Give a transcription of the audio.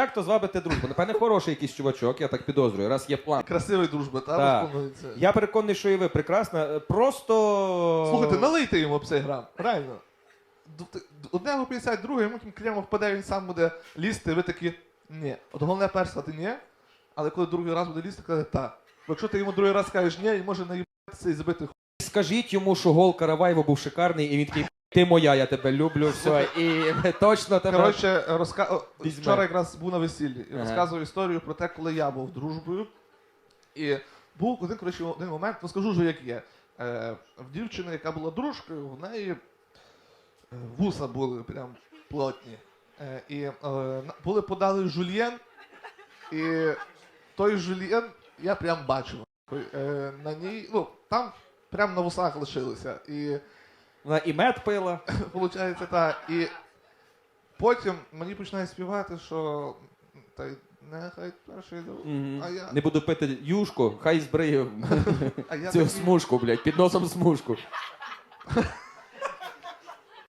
Як то звабити дружбу? Напевне, хороший якийсь чувачок, я так підозрюю, раз є план. Красивий дружба, та Так. Я переконаний, що і ви прекрасна. Е, Просто. Слухайте, налийте йому цей грам. Реально. Д- т- Одне 50, друге, йому тим клієм впаде, він сам буде лізти, ви такі ні. От головне перше сказати ні, але коли другий раз буде лізти, каже так. Бо якщо ти йому другий раз скажеш ні, він може наїбатися і забити хуй. Скажіть йому, що гол Караваєва був шикарний, і він такий. Ти моя, я тебе люблю, все, і точно тебе. Коротше, розка... Візьме. вчора якраз був на весіллі і Ага. розказував історію про те, коли я був дружбою. І був один, коротше, один момент, ну скажу вже, як є. Е, в дівчини, яка була дружкою, в неї е, вуса були прям плотні. Е, і е, на- були подали жульєн, і той жульєн я прям бачив. Е, на ній, ну, там прям на вусах лишилося. І Вона і мед пила. Получається, так. І потім мені починає співати, що та й нехай перший йду. Мгм. А я, Не буду пити юшку, хай збриє а я цю такий, смужку, блядь, під носом смужку.